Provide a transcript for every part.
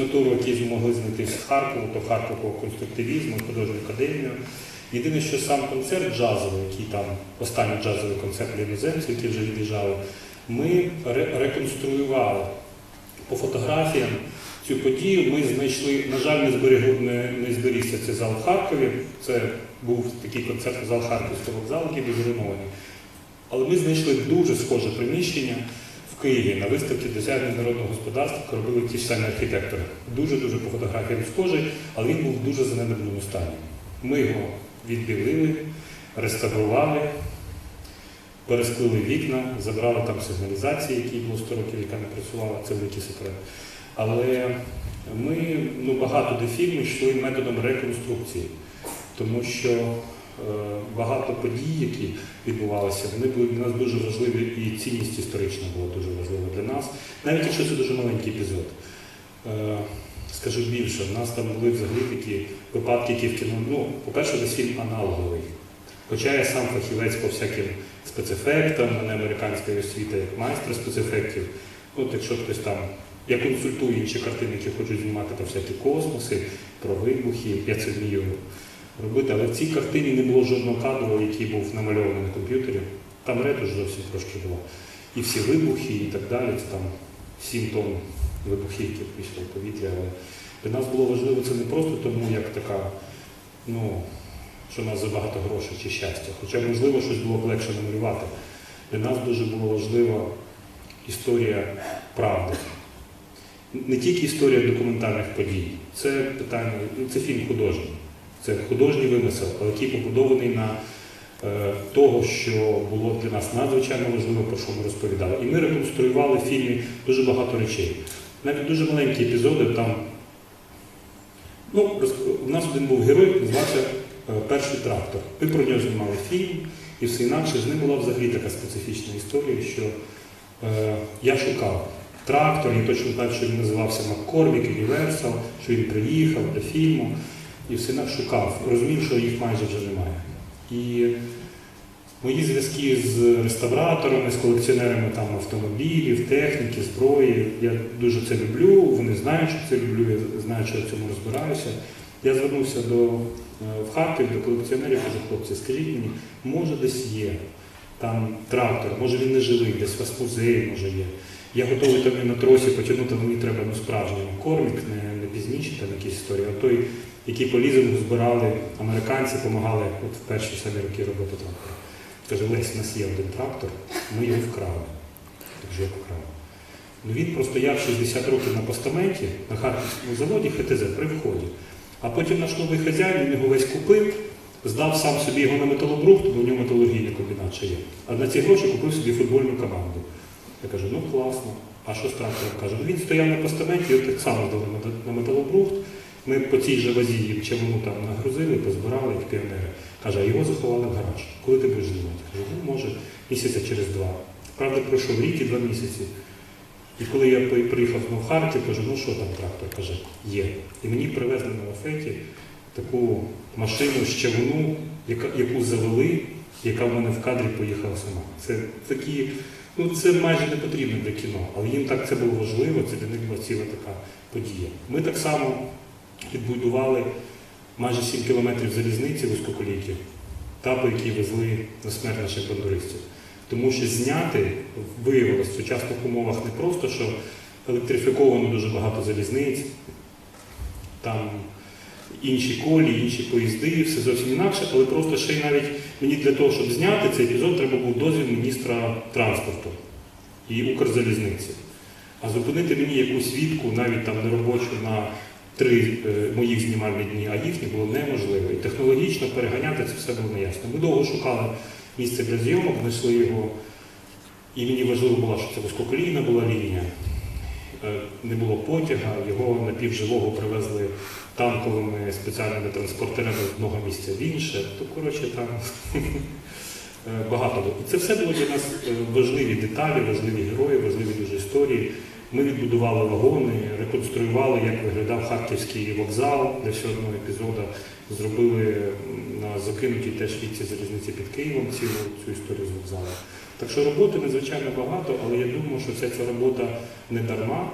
Натуру, які змогли знайти з Харкова, то Харкового конструктивізму, художню академію. Єдине, що сам концерт джазовий, який там останній джазовий концерт для іноземців, які вже від'їжджали, ми реконструювали по фотографіям цю подію. Ми знайшли, на жаль, не зберігли не, не зберігся цей зал в Харкові. Це був такий концерт зал Харківського вокзалу, який був зруйнований. Але ми знайшли дуже схоже приміщення в Києві на виставці досягнень народного господарства, робили ті ж самі архітектори. Дуже-дуже по фотографіям схожий, але він був в дуже занедбаному стані. Ми його відбілили, реставрували, пересклили вікна, забрали там сигналізації, які було 100 років, яка не працювала, це великий секрет. Але ми ну, багато де фільмів йшли методом реконструкції, тому що багато подій, які відбувалися, вони були для нас дуже важливі, і цінність історична була дуже важлива для нас, навіть якщо це дуже маленький епізод. Е, Скажу більше, в нас там були взагалі такі випадки, які в кіно. Ну, по-перше, весь фільм аналоговий. Хоча я сам фахівець по всяким спецефектам, мене американська освіта як майстер спецефектів. От якщо хтось там, я консультую інші картини, які хочуть знімати про всякі космоси, про вибухи, я це вмію робити. Але в цій картині не було жодного кадру, який був намальований на комп'ютері. Там ретуш зовсім трошки було. І всі вибухи і так далі. Це там 7 тонн вибухівки пішло в повітря. Але для нас було важливо це не просто тому, як така, ну, що в нас забагато грошей чи щастя. Хоча, можливо, щось було б легше намалювати. Для нас дуже було важлива історія правди. Не тільки історія документальних подій. Це питання, ну, це фільм художній. Це художній вимисел, який побудований на е, того, що було для нас надзвичайно важливо, про що ми розповідали. І ми реконструювали в фільмі дуже багато речей. Навіть дуже маленькі епізоди там. Ну, у нас один був герой, звався е, Перший трактор. Ми про нього знімали фільм, і все інакше з ним була взагалі така специфічна історія, що е, я шукав трактор, я точно знаю, що він називався Маккорвік, Universal, що він приїхав для фільму, і все інакше шукав. Розумів, що їх майже вже немає. І мої зв'язки з реставраторами, з колекціонерами там, автомобілів, техніки, зброї, я дуже це люблю, вони знають, що це люблю, я знаю, що я в цьому розбираюся. Я звернувся до, е, в Харків до колекціонерів, кажу, хлопці, скажіть мені, може десь є там трактор, може він не живий, десь у вас музей, може є. Я готовий там і на тросі потягнути, мені треба ну, справжній кормік, не, не пізніше там якісь історії, а той, який по лізингу збирали американці, допомагали от в перші самі роки роботи трактора. Каже, Лесь, у нас є один трактор, ми його вкрали. Же як вкрали. Ну він простояв 60 років на постаменті на Харківському заводі ХТЗ при вході. А потім наш новий хазяїн він його весь купив, здав сам собі його на металобрухт, бо в нього металургійний комбінат ще є. А на ці гроші купив собі футбольну команду. Я кажу, ну класно. А що з трактором? Каже, ну він стояв на постаменті, його так само здали на металобрухт. Ми по цій же вазі їм чавуну там нагрузили, позбирали як піонери. Каже, а його заховали в гараж. Коли ти будеш знімати? Кажу, ну може, місяця через два. Правда, пройшов рік і два місяці. І коли я приїхав в Харків, кажу, ну що там трактор? Каже, є. І мені привезли на лафеті таку машину з чавуну, яку завели, яка в мене в кадрі поїхала сама. Це такі, ну це майже не потрібно для кіно, але їм так це було важливо, це для них була ціла така подія. Ми так само відбудували майже 7 кілометрів залізниці вузькоколійки, та по якій везли на смерть наших бандуристів. Тому що зняти виявилось в сучасних умовах не просто, що електрифіковано дуже багато залізниць, там інші колії, інші поїзди, все зовсім інакше, але просто ще й навіть мені для того, щоб зняти цей епізод, треба був дозвіл міністра транспорту і Укрзалізниці. А зупинити мені якусь відку, навіть там неробочу на три е, моїх знімальні дні, а їхні було неможливо. І технологічно переганяти це все було неясно. Ми довго шукали місце для зйомок, знайшли його, і мені важливо було, що це вузькоколійна була лінія. Е, Не було потяга, його напівживого привезли танковими спеціальними транспортерами з одного місця в інше. То, коротше, там е, багато. І це все було для нас важливі деталі, важливі герої, важливі дуже історії. Ми відбудували вагони, реконструювали, як виглядав харківський вокзал для ще одного епізоду. Зробили на закинутій теж віці залізниці під Києвом цілу цю історію з вокзалу. Так що роботи надзвичайно багато, але я думаю, що вся ця робота не дарма.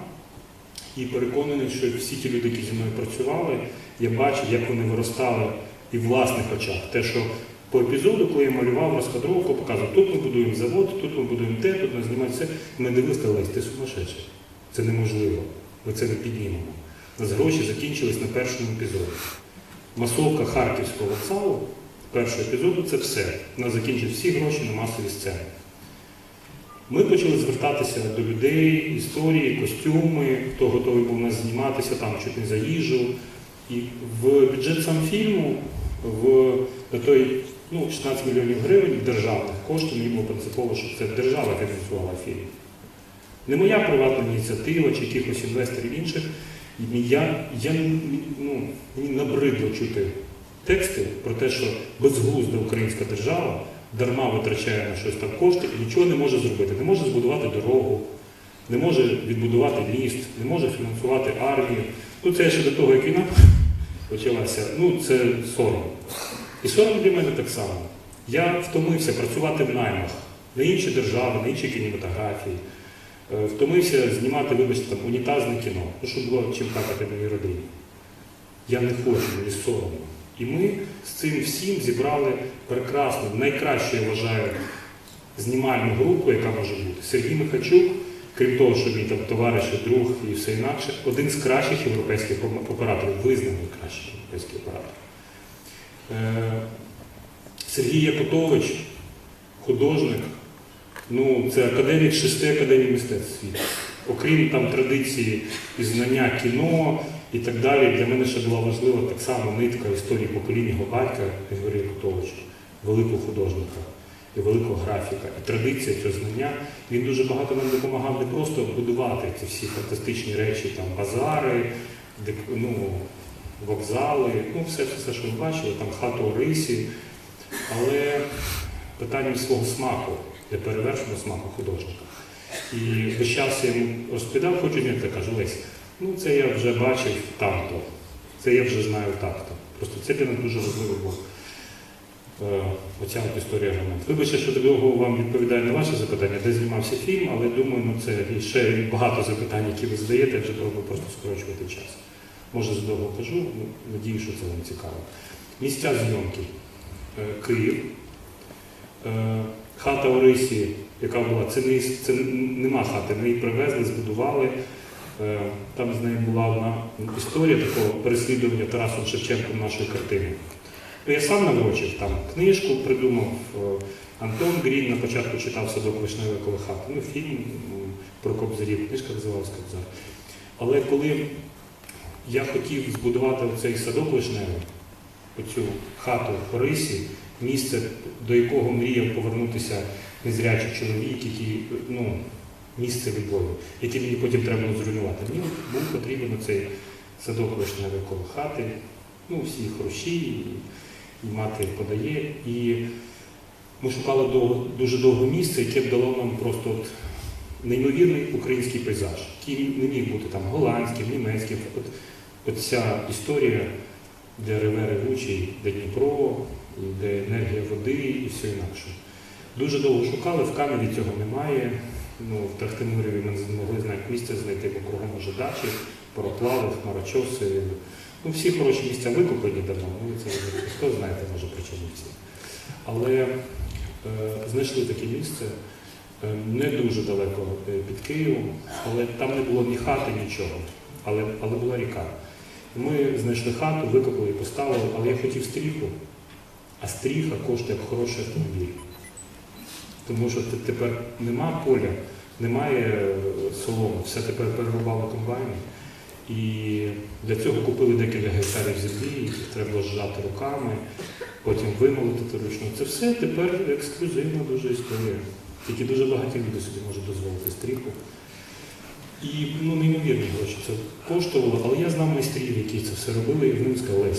і переконаний, що всі ті люди, які зі мною працювали, я бачив, як вони виростали і в власних очах. Те, що по епізоду, коли я малював розкадровку, показував, тут ми будуємо завод, тут ми будуємо те, тут ми знімаємо це. Ми дивилися, сказали, ти сумасшедший. Це неможливо. Ми це не піднімемо. У нас гроші закінчились на першому епізоді. Масовка Харківського вокзалу, першого епізоду це все. У нас закінчили всі гроші на масові сцени. Ми почали звертатися до людей, історії, костюми, хто готовий був нас зніматися, там чуть не за їжу. І в бюджет сам фільму в той ну, 16 мільйонів гривень державних коштів мені було принципово, щоб це держава фінансувала фільм. Не моя приватна ініціатива чи якихось інвесторів інших. Я, я ну, мені набридло чути тексти про те, що безглузда українська держава дарма витрачає на щось там кошти і нічого не може зробити. Не може збудувати дорогу, не може відбудувати міст, не може фінансувати армію. Ну це ще до того, як війна почалася. Ну це сором. І сором для мене так само. Я втомився працювати в наймах на інші держави, на інші кінематографії. Е, Втомився знімати, вибачте, там, унітазне кіно, ну, щоб було чим какати моїй родині. Я не хочу, мені соромно. І ми з цим всім зібрали прекрасну, найкращу, я вважаю, знімальну групу, яка може бути. Сергій Михачук, крім того, що мій там товариш, друг і все інакше, один з кращих європейських операторів, визнаний кращий європейський оператор. Е, Сергій Якутович, художник, ну, це академік шести академій мистецтв світу. Окрім там традиції і знання кіно і так далі, для мене ще була важлива так само нитка історії покоління його батька Григорія Кутовича, великого художника і великого графіка. І традиція цього знання. Він дуже багато нам допомагав не просто будувати ці всі фантастичні речі, там базари, ну, вокзали, ну все, все, що ви бачили, там хату рисі, але питанням свого смаку, для перевершеного смаку художника. І весь час я розповідав, хочу ні, кажу, Лесь, ну це я вже бачив там-то, це я вже знаю так-то. Просто це для мене дуже важливо було. Е, Оця от історія ремонт. Вибачте, що довго вам відповідаю на ваші запитання, де знімався фільм, але думаю, ну це ще багато запитань, які ви задаєте, вже довго просто скорочувати час. Може, задовго кажу, ну, надію, що це вам цікаво. Місця зйомки. Е, Київ. Е, Хата у Рисі, яка була, це, не, це нема хати, ми її привезли, збудували. Е, Там з нею була одна історія такого переслідування Тарасом Шевченком нашої картини. Ну, я сам наврочив там книжку придумав. е, Антон Грін на початку читав садок вишневої коло хати. Ну, фільм про Кобзарів, книжка називалась Кобзар. Але коли я хотів збудувати оцей садок вишневий, оцю хату по рисі, місце, до якого мріяв повернутися незрячий чоловік, який, ну, місце відбою, яке мені потім треба було зруйнувати. Мені був потрібен цей садок вишневий коло хати, ну, всі хрущі, і, і мати подає. І ми шукали довго, дуже довго місце, яке б дало нам просто от неймовірний український пейзаж, який не міг бути там голландським, німецьким. От, ця історія, де реве ревучий, де Дніпро, де енергія води і все інакше. Дуже довго шукали, в Каневі цього немає. Ну, в Трахтимуреві ми не змогли знати місце знайти, бо кругом уже дачі, пароплави, хмарочоси. Ну, всі хороші місця викуплені давно, ну це хто знаєте, може при всі. Але е, знайшли таке місце е, не дуже далеко е, під Києвом, але там не було ні хати, нічого, але, але була ріка. Ми знайшли хату, викопали і поставили, але я хотів стріху, а стріха коштує як хороший автомобіль. Тому що тепер нема поля, немає е, соломи, все тепер перерубали комбайни. І для цього купили декілька гектарів землі, їх треба зжати руками, потім вимолотити ручно. Це все тепер ексклюзивна дуже історія. Тільки дуже багаті люди собі можуть дозволити стріху. І ну, неймовірні гроші це коштувало, але я знав майстрів, які це все робили, і вони мені сказали,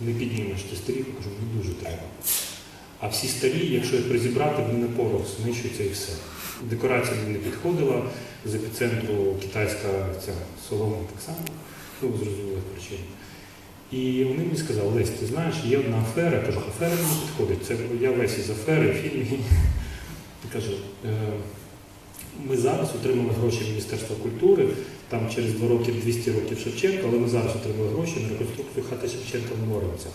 не піднімеш ти стріху, кажу, не дуже треба. А всі старі, якщо їх розібрати, вони на порох знищуються і все. Декорація мені не підходила, з епіцентру китайська ця солома так само, ну, зрозумілих причин. І вони мені сказали, Лесь, ти знаєш, є одна афера, я кажу, афера не підходить. Це я весь із афери, фільм. І кажу, «Е, ми зараз отримали гроші Міністерства культури там через два роки 200 років Шевченка, але ми зараз отримали гроші на реконструкцію хати Шевченка в Моринцях.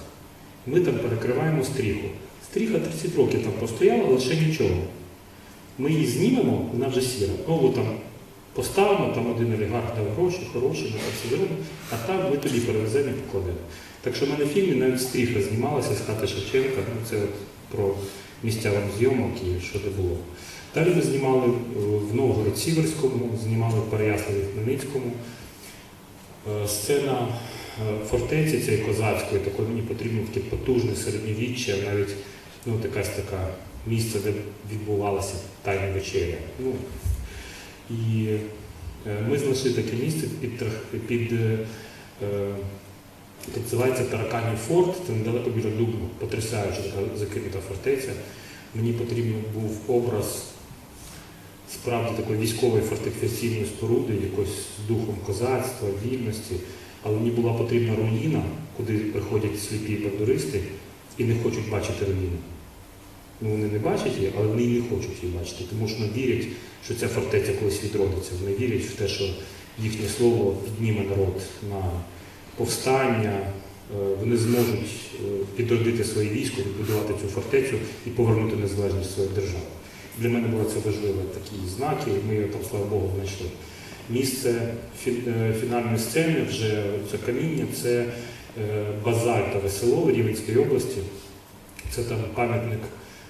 Ми там перекриваємо стріху. Стріха 30 років там простояла, лише нічого. Ми її знімемо, вона вже сіра. Нову там поставимо, там один олігарх дав гроші, хороші, ми так зробимо, а там ми тоді перевеземо і покладемо. Так що в мене в фільмі навіть стріха знімалася з хати Шевченка, ну це про місця зйомок і що де було. Далі ми знімали е, в Новгород-Сіверському, знімали в Переяславі Хмельницькому. Е, Сцена е, фортеці цієї козацької, такої мені потрібно таке потужне середньовіччя, навіть ну, якась така місце, де відбувалася тайна вечеря. Ну, і ми знайшли таке місце під, під називається Тараканів форт, це недалеко біля Дубну, потрясаюча така закинута фортеця. Мені потрібен був образ справді такої військової фортифікаційної споруди, якось духом козацтва, вільності. Але мені була потрібна руїна, куди приходять сліпі бандуристи і не хочуть бачити руїну. Ну, вони не бачать її, але вони і не хочуть її бачити, тому що вони вірять, що ця фортеця колись відродиться. Вони вірять в те, що їхнє слово підніме народ на повстання, е, вони зможуть е, підродити своє військо, відбудувати цю фортецю і повернути незалежність своєї держави. Для мене було це важливо, такі знаки, і ми там, слава Богу, знайшли. Місце е, фінальної сцени, вже це каміння, це е, базальтове село в Рівненській області. Це там пам'ятник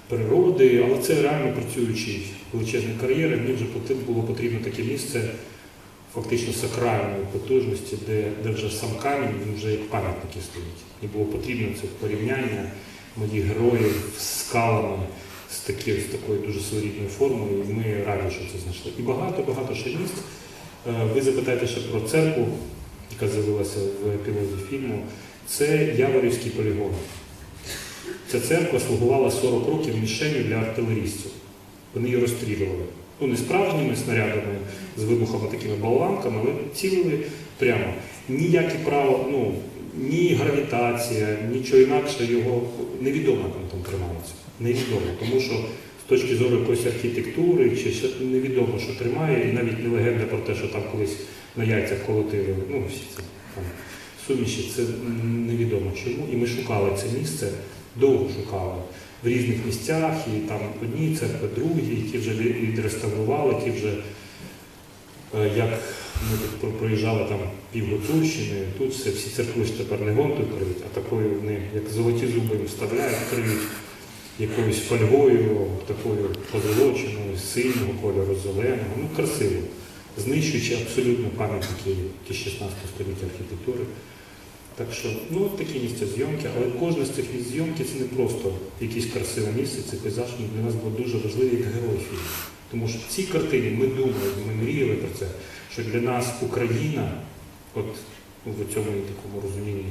природи, але це реально працюючий величезний кар'єр. Мені вже було потрібно таке місце фактично сакральної потужності, де, де вже сам камінь він вже як пам'ятники стоїть. І було потрібно це порівняння моїх героїв з скалами, з, такі, з такою дуже своєрідною формою, і ми раді, що це знайшли. І багато-багато ще місць. Е, Ви запитаєте ще про церкву, яка з'явилася в епілозі фільму. Це Яворівський полігон. Ця церква слугувала 40 років мішенью для артилерістів. Вони її розстрілювали. Ну, не справжніми снарядами з вибухами такими болванками, але цілили прямо. Ніякі право, ну, ні гравітація, нічого інакше його невідомо, там тримається. Невідомо. Тому що з точки зору якоїсь архітектури чи ще невідомо, що тримає, і навіть не легенда про те, що там колись на яйцях колотили. Ну, всі ці там суміші, це невідомо чому. І ми шукали це місце, довго шукали в різних місцях, і там одні церкви, другі, і ті вже ві- відреставрували, ті вже, е, як ми тут проїжджали там пів тут все, всі церкви тепер не гонтою криють, а такою вони, як золоті зуби вставляють, криють якоюсь фольгою, такою позолоченою, синього кольору, зеленого, ну красиво, знищуючи абсолютно пам'ятники ті 16 століття архітектури. Так що, ну такі місця зйомки, але кожне з цих місць зйомки це не просто якесь красиве місце, це пейзаж для нас був дуже важливий як герой фільму. Тому що в цій картині ми думали, ми мріяли про це, що для нас Україна, от в цьому такому розумінні,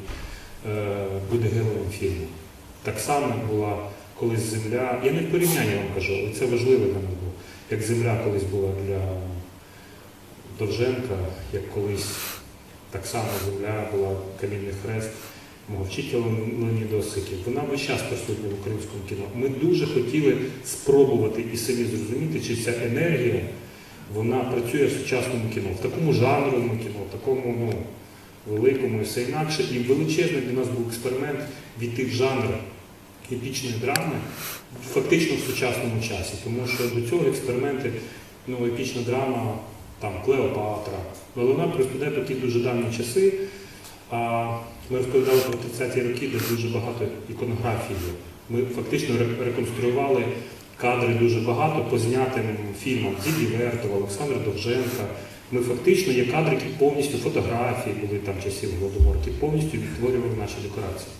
е, буде героєм фільму. Так само була колись земля. Я не в порівнянні вам кажу, але це важливо для мене було. Як земля колись була для Довженка, як колись так само земля була камінний хрест мого вчителя Леоніда Осиків. Вона весь час присутня в українському кіно. Ми дуже хотіли спробувати і самі зрозуміти, чи ця енергія вона працює в сучасному кіно, в такому жанровому кіно, в такому ну, великому і все інакше. І величезний для нас був експеримент війти в жанр епічної драми фактично в сучасному часі. Тому що до цього експерименти, ну, епічна драма, там Клеопатра, але вона розповідає про ті дуже давні часи. А ми розповідали про 30-ті роки, де дуже багато іконографії. Ми фактично реконструювали кадри дуже багато по знятим фільмам Зіді Вертова, Олександра Довженка. Ми фактично є кадри, які повністю фотографії були там часів Голодоморки, повністю відтворювали наші декорації.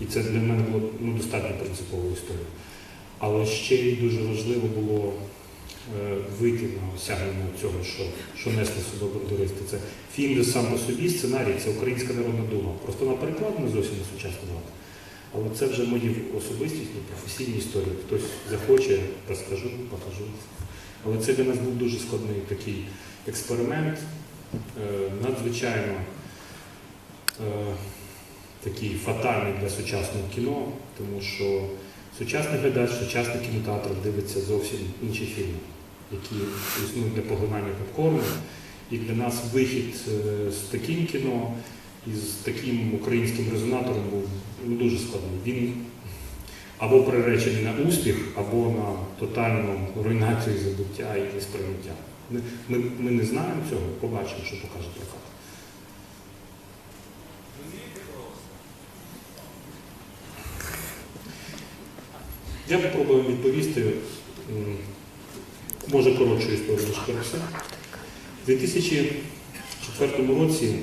І це для мене було ну, достатньо принциповою історією. Але ще й дуже важливо було е, вийти на осягнення цього, що, що несли собою бандуристи. Це фільм де сам по собі, сценарій, це Українська народна дума. Просто на перекладено зовсім не сучасна дата. Але це вже мої особистісні, професійні історії. Хтось захоче, розкажу, покажу. Але це для нас був дуже складний такий експеримент, е, надзвичайно е, такий фатальний для сучасного кіно, тому що сучасний глядач, сучасний кінотеатр дивиться зовсім інші фільми, які існують для поглинання попкорну. І для нас вихід е, з таким кіно і з таким українським резонатором був ну, дуже складний. Він або приречений на успіх, або на тотальну руйнацію забуття і несприйняття. Ми, ми, ми не знаємо цього, побачимо, що покаже прокат. Я попробую відповісти, може коротшу історію. У 2004 році